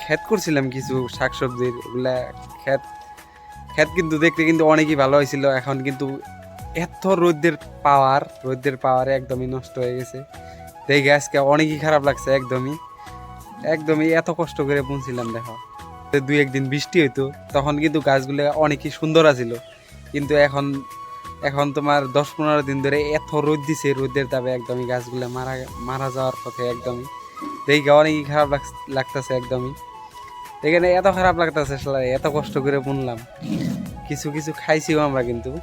ক্ষেত করছিলাম কিছু শাকসবজির ওগুলা ক্ষেত ক্ষেত কিন্তু দেখতে কিন্তু অনেকই ভালো হয়েছিল। এখন কিন্তু এত রোদ্রের পাওয়ার রোদ্রের পাওয়ারে একদমই নষ্ট হয়ে গেছে। দেখে আজকে অনেকই খারাপ লাগছে, একদমই। একদমই এত কষ্ট করে বুনছিলাম, দেখো। দুই একদিন বৃষ্টি হইতো, তখন কিন্তু গাছগুলো অনেকই সুন্দর আছিল। কিন্তু এখন এখন তোমার দশ পনেরো দিন ধরে এত রোদ দিছে, রোদের তাপে একদমই গাছগুলো মারা মারা যাওয়ার পথে একদমই। দেখে অনেকই খারাপ লাগ- লাগতেছে একদমই। এখানে এত খারাপ লাগতেছে এত কষ্ট করে বুনলাম। কিছু কিছু খাইছিও আমরা কিন্তু।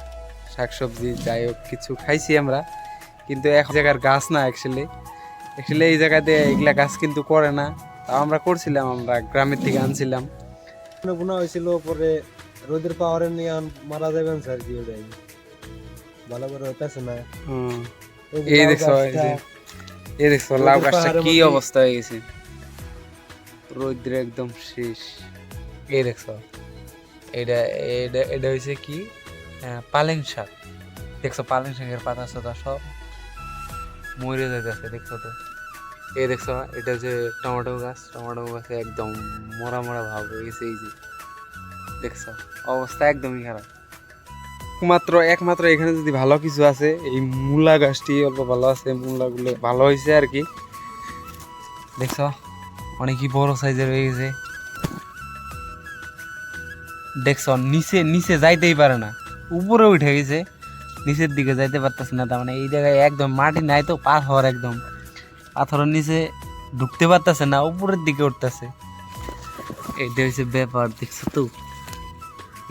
শাকসবজি যাই হোক কিছু খাইছি আমরা। কিন্তু এক জায়গার গাছ না অ্যাকচুয়ালি অ্যাকচুয়ালি এই জায়গাতে এগুলা গাছ কিন্তু করে না। তাও আমরা করছিলাম আমরা গ্রামের থেকে আনছিলাম। বোনা হয়েছিল পরে রোদের পাওয়ারে নিয়ে মারা যাবেন স্যার কি ভালো করে হইতেছে না। এই দেখছ যে এই দেখছ লাউ গাছটা কি অবস্থা হয়ে গেছে। রোদ্রে একদম শেষ। এই দেখছ এটা এটা এটা হয়েছে কি? পালেং শাক। দেখছ পালেং শাকের পাতা সাদা সব মরে যাইতেছে দেখছ তো। এই দেখছ এটা হচ্ছে টমেটো গাছ টমেটো গাছে একদম মরা মরা ভাব হয়ে গেছে এই যে। দেখছ অবস্থা একদমই খারাপ। মাত্র একমাত্র এখানে যদি ভালো কিছু আছে, এই মূলা গাছটি অল্প ভালো আছে মূলাগুলো ভালো হয়েছে আর কি। দেখছ, অনেকই বড় সাইজের হয়ে গেছে। দেখছ, নিচে নিচে যাইতেই পারে না। উপরে উঠে গেছে, নিচের দিকে যাইতে পারতেছে না, তার মানে এই জায়গায় একদম মাটি নাই তো, পাথর একদম। পাথরের নিচে ঢুকতে পারতেছে না, উপরের দিকে উঠতেছে। এইটা হচ্ছে ব্যাপার, দেখছ তো?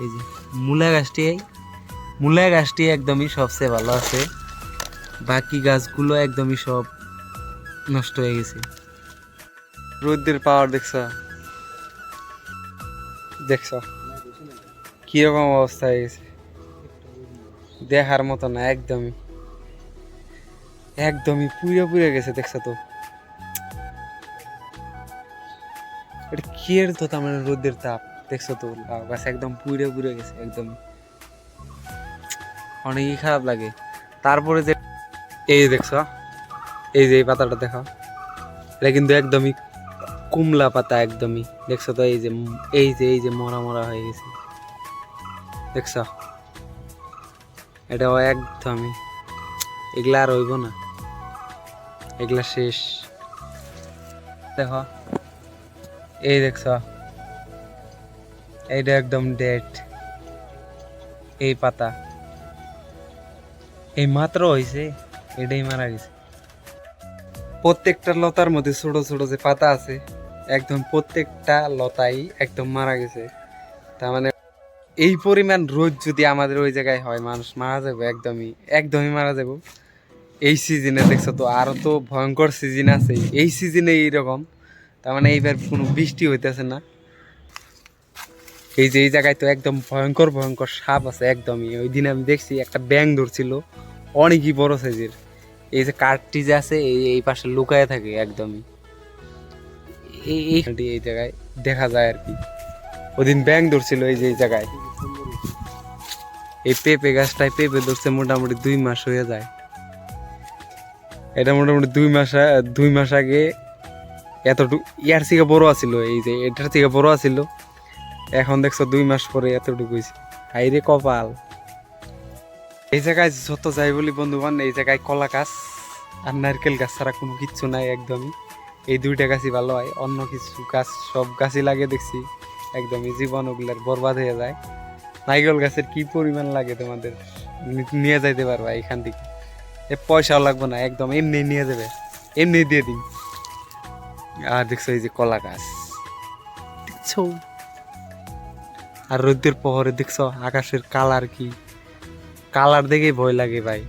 এই যে মূলা গাছটি মূলা গাছটি একদমই সবচেয়ে ভালো আছে। বাকি গাছগুলো একদমই সব নষ্ট হয়ে গেছে। রোদ্রের পাওয়ার দেখছ? দেখছ? কীরকম অবস্থা হয়ে গেছে? দেখার মতো না, একদমই। একদমই পুড়ে পুড়ে গেছে, দেখছ তো? এটা কি এর তো তার মানে রোদের তাপ? দেখছ তো? গাছ একদম পুড়ে পুড়ে গেছে একদম অনেকই খারাপ লাগে। তারপরে যে এই দেখছ, এই যে এই পাতাটা দেখো, এটা কিন্তু একদমই কুমলা পাতা একদমই। দেখছ তো, এই যে এই যে এই যে মরা মরা হয়ে গেছে। দেখছ? এটাও একদমই এগুলা আর হইব না। এগুলা শেষ। দেখো, এই দেখছ, এইটা একদম ডেট এই পাতা। এই মাত্র হয়েছে এটাই মারা গেছে। প্রত্যেকটা লতার মধ্যে ছোট ছোট যে পাতা আছে, একদম প্রত্যেকটা লতাই একদম মারা গেছে। তার মানে এই পরিমাণ রোদ যদি আমাদের ওই জায়গায় হয়, মানুষ মারা যাবে একদমই একদমই মারা যাব। এই সিজনে দেখছ তো, আরও তো ভয়ঙ্কর সিজন আছে। এই সিজনে এইরকম, তার মানে এইবার কোনো বৃষ্টি হইতেছে না। এই যে, এই জায়গায় তো একদম ভয়ঙ্কর ভয়ঙ্কর সাপ আছে একদমই। ওই দিন আমি দেখছি একটা ব্যাং ধরছিল, অনেকই বড় সাইজের এই যে কাঠটি যে আছে, এই পাশে লুকায় থাকে একদমই। এই এই জায়গায় দেখা যায় আর কি। ওদিন ব্যাং ধরছিল এই যে, এই জায়গায়। এই পেঁপে গাছটায় পেঁপে ধরছে মোটামুটি দুই মাস হয়ে যায়। এটা মোটামুটি দুই মাস দুই মাস আগে এতটুকু, ইয়ার থেকে বড় আছিল, এই যে, এটার থেকে বড় আছিল। এখন দেখছ দুই মাস পরে এতটুকু হয়েছে। হাইরে কপাল। এই জায়গায় যত যাই বলি বন্ধু বান্ধব, এই জায়গায় কলা গাছ আর নারকেল গাছ ছাড়া কোনো কিচ্ছু নাই একদমই। এই দুইটা গাছই ভালো হয়, অন্য কিছু গাছ, সব গাছই লাগে দেখছি। একদমই জীবন ওগুলার বরবাদ হয়ে যায়। নারকেল গাছের কি পরিমাণ লাগে তোমাদের? নিয়ে যাইতে পারবা এখান থেকে। এ পয়সাও লাগবে না, একদম এমনি নিয়ে যাবে। এমনি দিয়ে দিন। আর দেখছ এই যে কলা গাছ। দেখছ আর রোদ্রের পহরে দেখছ আকাশের কালার কি? কালার দেখেই ভয় লাগে ভাই।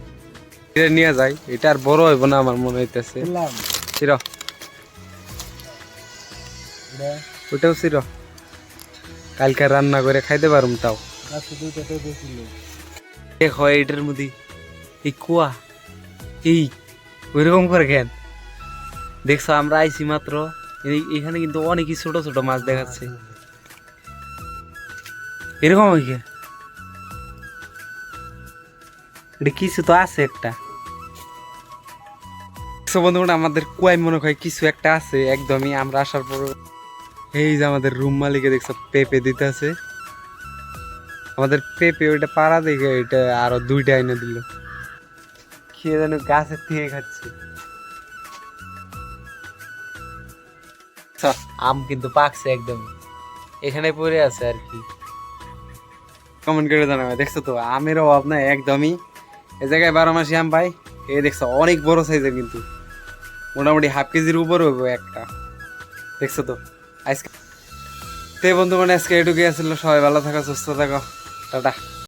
এটা নিয়ে যাই এটা আর বড় হইব না আমার মনে হইতেছে। চির। ওটাও চির। কালকে রান্না করে খাইতে পারুম তাও। দিয়েছিল দেখো এইটার মধ্যে। এই কুয়া এই ওইরকম করে কেন দেখছ আমরা আইছি মাত্র। এখানে কিন্তু অনেকই ছোট ছোট মাছ দেখাচ্ছে। এরকম কি? এটা কিছু তো আছে একটা। বন্ধুরা আমাদের কুয়ায় মনে হয় কিছু একটা আছে, একদমই আমরা আসার পর এই যে আমাদের রুম মালিকে দেখছ, পেঁপে দিতে আছে আমাদের পেঁপে ওইটা পাড়া দেখে ওইটা আরও দুইটা এনে দিল। খেয়ে যেন গাছের থেকে খাচ্ছে। আম কিন্তু পাকছে একদম। এখানে পড়ে আছে আর কি। কমেন্ট করে জানাবে, দেখছ তো? আমের অভাব না, একদমই। এ জায়গায় বারো মাসি আম পাই এ দেখছ, অনেক বড় সাইজের কিন্তু। মোটামুটি হাফ কেজির উপর হবে একটা। দেখছ তো? আজকে তে বন্ধু মানে আজকে এটুকুই আসলো সবাই ভালো থাকো, সুস্থ থাকো। টাটা।